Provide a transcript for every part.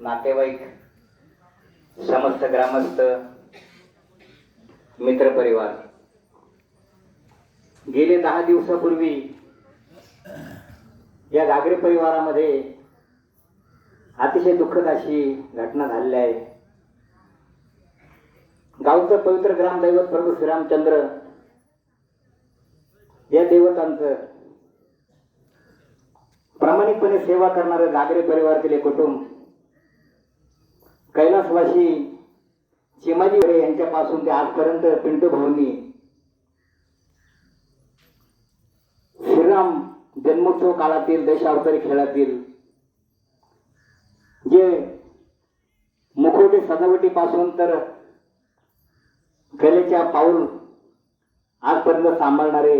नातेवाईक समस्त ग्रामस्थ मित्रपरिवार. गेले दहा दिवसापूर्वी या गागरे परिवारामध्ये अतिशय दुःखद अशी घटना झालेली आहे. गावचं पवित्र ग्रामदैवत प्रभू श्रीरामचंद्र या देवतांचं प्रामाणिकपणे सेवा करणारं गागरे परिवारातील कुटुंब कैलासवासी चिमाजी भरे यांच्यापासून ते आजपर्यंत पिंटू भाऊंनी श्रीराम जन्मोत्सव काळातील देशावतारी खेळातील जे मुखवटे सजावटीपासून तर कलेच्या पाऊल आजपर्यंत सांभाळणारे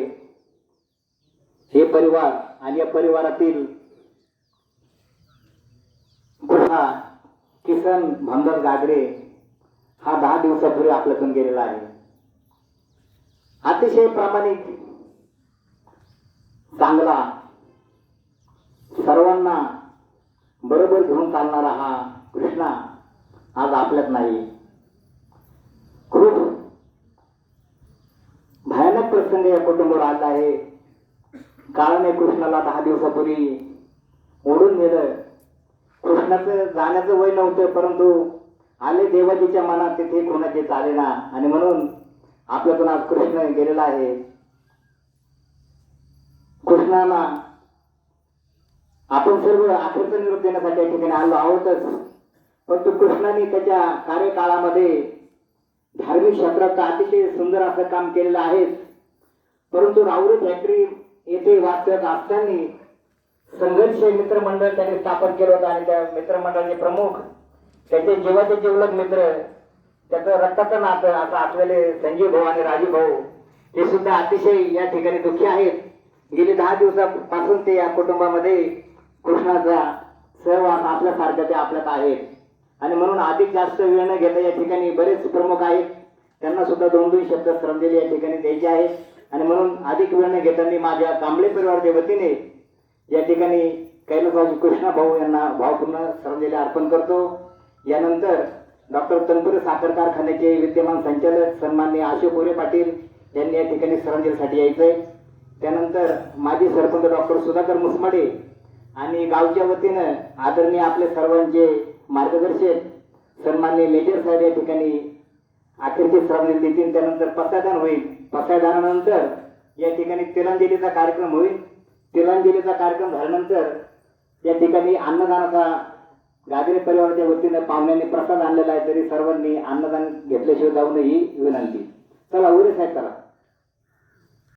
हे परिवार आणि या परिवारातील गुहा किसन भंगर गागरे हा दहा दिवसापूर्वी आपल्यातून गेलेला आहे. अतिशय प्रामाणिक चांगला सर्वांना बरोबर घेऊन चालणारा हा कृष्णा आज आपल्यात नाही. खूप भयानक प्रसंग या कुटुंबावर आला आहे. कारण कृष्णाला दहा दिवसापूर्वी ओढून नेलं. जाण्याचं जाण्याचं वय नव्हतं परंतु आले देवाजीच्या मनात तिथे कोणाचे चालेना आणि म्हणून आपल्यातून आज कृष्ण गेलेला आहे. कृष्णाला आपण सर्व आखरीचा निरोप देण्यासाठी या ठिकाणी आलो आहोतच. परंतु कृष्णाने त्याच्या कार्यकाळामध्ये धार्मिक क्षेत्रात अतिशय सुंदर असं काम केलेलं आहे. परंतु राहुरी फॅक्टरी येथे वास्तव्यात असताना संघर्ष मित्रमंडळ त्यांनी स्थापन केलं होतं आणि त्या मित्रमंडळाचे प्रमुख त्याचे जीवाचे जीवलग मित्र त्याचं रक्ताचं नातं असं असलेले संजीव भाऊ आणि राजीव भाऊ हे सुद्धा अतिशय या ठिकाणी दुःखी आहेत. गेली दहा दिवसापासून ते या कुटुंबामध्ये कृष्णाचा सहवास आपल्यासारखा ते आपल्यात आहेत आणि म्हणून अधिक जास्त वेळ न घेता या ठिकाणी बरेच प्रमुख आहेत. त्यांना सुद्धा दोन दोन शब्द श्रद्धांजली या ठिकाणी द्यायचे आहेत. आणि म्हणून अधिक वेळ न घेता मी माझ्या कांबळे परिवाराच्या वतीने या ठिकाणी कैलासबाजी कृष्णा भाऊ यांना भावपूर्ण श्रद्धांजली अर्पण करतो. यानंतर डॉक्टर तनपुरे साखर कारखान्याचे विद्यमान संचालक सन्माननीय अशोक मोरे पाटील यांनी या ठिकाणी श्रद्धांजलीसाठी आहे त्यानंतर माजी सरपंच डॉक्टर सुधाकर मुसमाडे आणि गावच्या वतीनं आदरणीय आपले सर्वांचे मार्गदर्शक सन्माननीय मेजर साहेब या ठिकाणी अखेरची श्रद्धांजली देतील. त्यानंतर पसायदान होईल. पसायदानानंतर या ठिकाणी तिरंजलीचा कार्यक्रम होईल. तिलांजलीचा कार्यक्रम झाल्यानंतर या ठिकाणी अन्नदानाचा गागरे परिवाराच्या वतीनं पाहुण्यांनी प्रसाद आणलेला आहे तरी सर्वांनी अन्नदान घेतल्याशिवाय जाऊ नये ही विनंती. चला उरे साहेब करा